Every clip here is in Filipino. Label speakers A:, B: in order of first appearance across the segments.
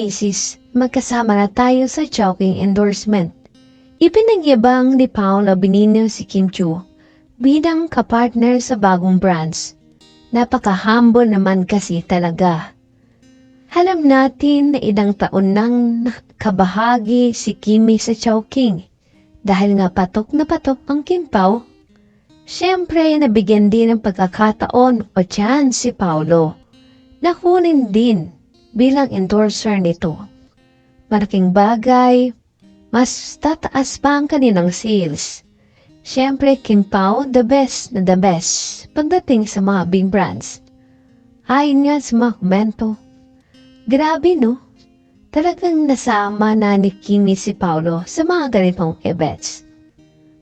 A: misis, magkasama na tayo sa Chowking endorsement. Ipinagyabang ni Paolo Benigno si Kim Chu bilang kapartner sa bagong brands. Napaka-humble naman kasi talaga. Alam natin na ilang taon nang nakabahagi si Kimi sa Chowking dahil nga patok na patok ang Kim Pao. Siyempre, nabigyan din ng pagkakataon o chance si Paolo na kunin din bilang endorser nito. Malaking bagay, mas tataas pa ang kanilang sales. Siyempre, Kim Pao, the best na the best pagdating sa mga big brands. Ayon nga sa mga komento, grabe no? Talagang nasama na ni Kimi si Paolo sa mga ganitong events.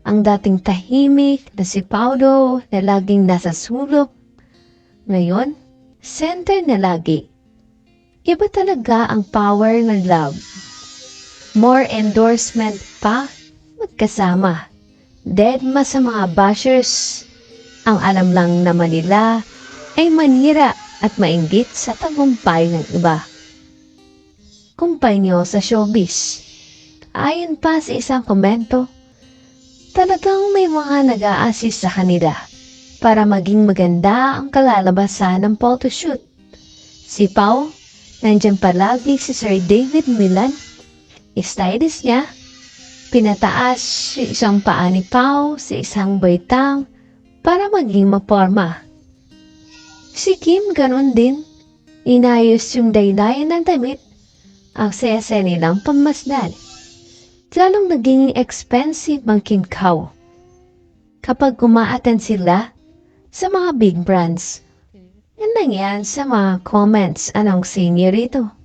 A: Ang dating tahimik na si Paolo na laging nasa sulok, ngayon, center na lagi. Iba talaga ang power ng love. More endorsement pa, magkasama. Dead ma sa mga bashers. Ang alam lang naman nila ay manira at mainggit sa tagumpay ng iba. Kumpay niyo sa showbiz. Ayon pa sa isang komento, talagang may mga nag-a-assist sa kanila para maging maganda ang kalalabasan ng photoshoot. Si Pau, nandyan palagi si Sir David Milan, stylist niya, pinataas si isang paa ni Pau sa isang baitang para maging maporma. Si Kim ganon din, inayos yung daydayan ng damit, ang saya nilang pamasdan. Lalong naging expensive ang Kim Kao. Kapag umaaten sila sa mga big brands, lang sa mga comments anong senior rito.